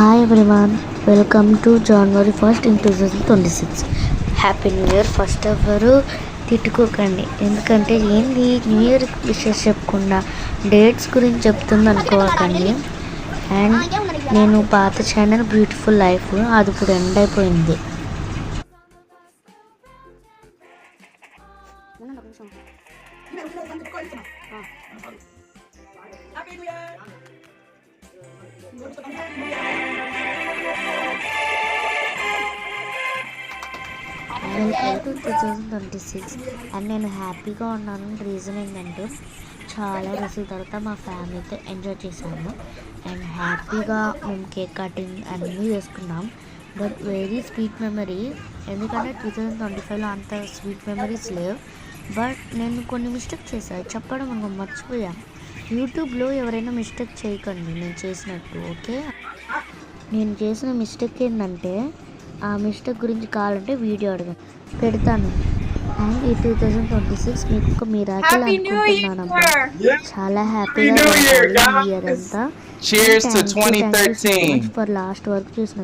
Hi everyone welcome to January first in two thousand twenty six happy new year first ఎవరు తిట్టుకోకండి. ఎందుకంటే ఏంది? New year wishes చెప్పకుండా dates గురించి చెప్తుంది అనుకోకండి. అండ్ నేను పాత ఛానల్ బ్యూటిఫుల్ లైఫ్ అది ఇప్పుడు ఎండ్ అయిపోయింది. Welcome to two thousand twenty six and నేను హ్యాపీగా ఉన్నాను. రీజన్ ఏంటంటే చాలా రోజుల తర్వాత మా ఫ్యామిలీతో ఎంజాయ్ చేశాము. అండ్ హ్యాపీగా మేము కేక్ కటింగ్ అన్నీ చేసుకున్నాం. బట్ వెరీ స్వీట్ మెమరీ ఎందుకంటే టూ థౌజండ్ ట్వంటీ ఫైవ్లో అంత స్వీట్ మెమరీస్ లేవు. బట్ నేను కొన్ని మిస్టేక్ చేశాను చెప్పడం మనం మర్చిపోయా. యూట్యూబ్లో ఎవరైనా మిస్టేక్ చేయకండి. నేను చేసినట్టు ఓకే నేను చేసిన మిస్టేక్ ఏంటంటే ఆ మిస్టేక్ గురించి కావాలంటే వీడియో అడగండి పెడతాను అండ్ ఈ టూ థౌజండ్ ట్వంటీ సిక్స్ మీకు ఒక మీరాకిల్ అనుకుంటున్నానమ్మా! చాలా హ్యాపీగా ఇయర్! అంతా Cheers to 2013. ఫర్ లాస్ట్ వరకు చూసిన